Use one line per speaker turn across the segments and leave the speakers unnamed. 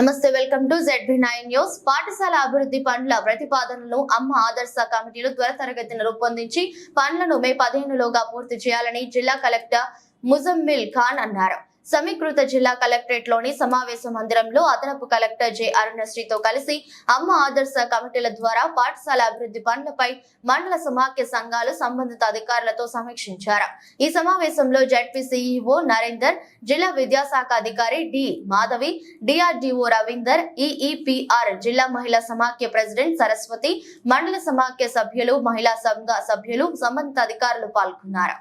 నమస్తే welcome to ZB nine news. పాఠశాల అభివృద్ధి పనుల ప్రతిపాదనలు అమ్మ ఆదర్శ కమిటీలు త్వరతరగతిన రూపొందించి పనులను మే పదిహేనులోగా పూర్తి చేయాలని జిల్లా కలెక్టర్ ముజమ్మిల్ ఖాన్ అన్నారు. సమీకృత జిల్లా కలెక్టరేట్లోని సమావేశ మందిరంలో అదనపు కలెక్టర్ జె అరుణశ్రీతో కలిసి అమ్మ ఆదర్శ కమిటీల ద్వారా పాఠశాల అభివృద్ధి పనులపై మండల సమాఖ్య సంఘాలు సంబంధిత అధికారులతో సమీక్షించారు. ఈ సమావేశంలో జడ్పీ సిఇఓ నరేందర్ జిల్లా విద్యాశాఖ అధికారి D Madhavi DRDO Ravinder EEPR జిల్లా మహిళా సమాఖ్య ప్రెసిడెంట్ సరస్వతి మండల సమాఖ్య సభ్యులు మహిళా సంఘ సభ్యులు సంబంధిత అధికారులు పాల్గొన్నారు.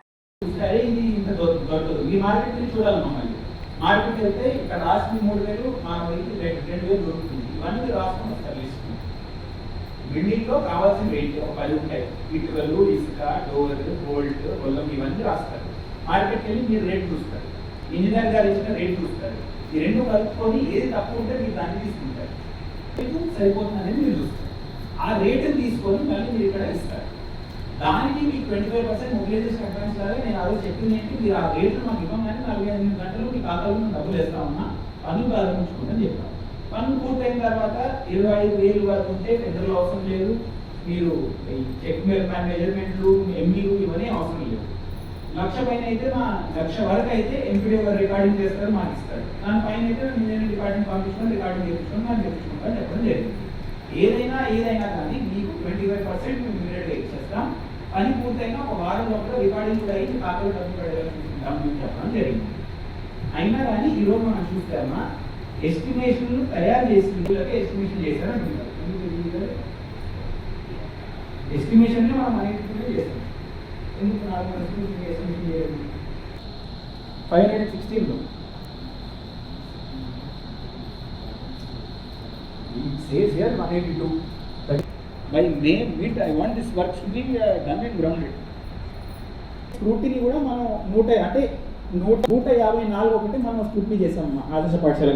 సరే మార్కెట్ వెళ్తే ఇక్కడ రాసుకుని మూడు వేలు మా వెయ్యి రెండు రెండు వేలు దొరుకుతుంది. ఇవన్నీ రాసుకుని తరలిస్తుంది బిల్డింగ్లో కావాల్సిన రేట్ ఒక పది ఉంటాయి. ఇటుకలు ఇసుక డోర్ బోల్ట్ గొల్లం ఇవన్నీ రాస్తారు. మార్కెట్కి వెళ్ళి మీరు రేట్ చూస్తారు. ఇంజనీర్ గారు ఇచ్చిన రేట్ చూస్తారు. ఈ రెండు కలుపుకొని ఏది తక్కువ ఉంటే మీరు దాన్ని తీసుకుంటారు. రేటు సరిపోతుంది అనేది మీరు చూస్తారు. ఆ రేటుని తీసుకొని మళ్ళీ మీరు ఇక్కడ ఇస్తారు. దానికి మీకు twenty five percent mobilization advance లాగా నేను ఆ రోజు చెప్పింది ఏంటి? మీరు ఆ రేటు మాకు ఇవ్వగానే ఖాతాలో మేము డబ్బులు వేస్తామన్నా పని ప్రారంభించుకుందని చెప్పాం పని పూర్తయిన తర్వాత ఇరవై ఐదు వేలు వరకు ఉంటే పెద్దలు అవసరం లేదు. మీరు ఈ చెక్ మెజర్మెంట్లు ఎంఈలు ఇవన్నీ అవసరం లేదు. లక్ష పైన అయితే మా లక్ష వరకు అయితే ఎంపీడీ వారు రికార్డింగ్ చేస్తారు మాకు ఇస్తారు దాని పైన అయితే నేను రికార్డింగ్ పంపించుకొని రికార్డింగ్ చేయించుకొని నాకు తెప్పించుకుంటాను చెప్పడం జరిగింది. ఏదైనా ఏదైనా కానీ మీకు ట్వంటీ ఫైవ్ పర్సెంట్ మేము ఇమీడియట్గా ఇచ్చేస్తాం. పని పూర్తయినా ఒక వారం లోపల రికార్డింగ్ కూడా అయ్యి ఖాతాలో డబ్బులు పడేలాగా చెప్పడం జరిగింది. అయినా కానీ ఈరోజు మనం చూస్తామా ఎస్టిమేషన్లు తయారు చేసి ఎస్టిమేషన్ చేశారు అంటున్నారు. ఎస్టిమేషన్ మనం అనేటువంటి చేస్తాం ఎందుకు నాలుగు ఎస్టిమేషన్ ఎస్టిమేషన్ చేయలేదు? ఫైవ్ హండ్రెడ్ సిక్స్టీన్లో It says here 182. But by May mid, I want this work to be uh, done and grounded. Scrutiny కూడా మనం నూట అంటే నూట నూట యాభై నాలుగు ఒకటి మనం స్క్రూటినీ చేసాం ఆదర్శ పాఠశాల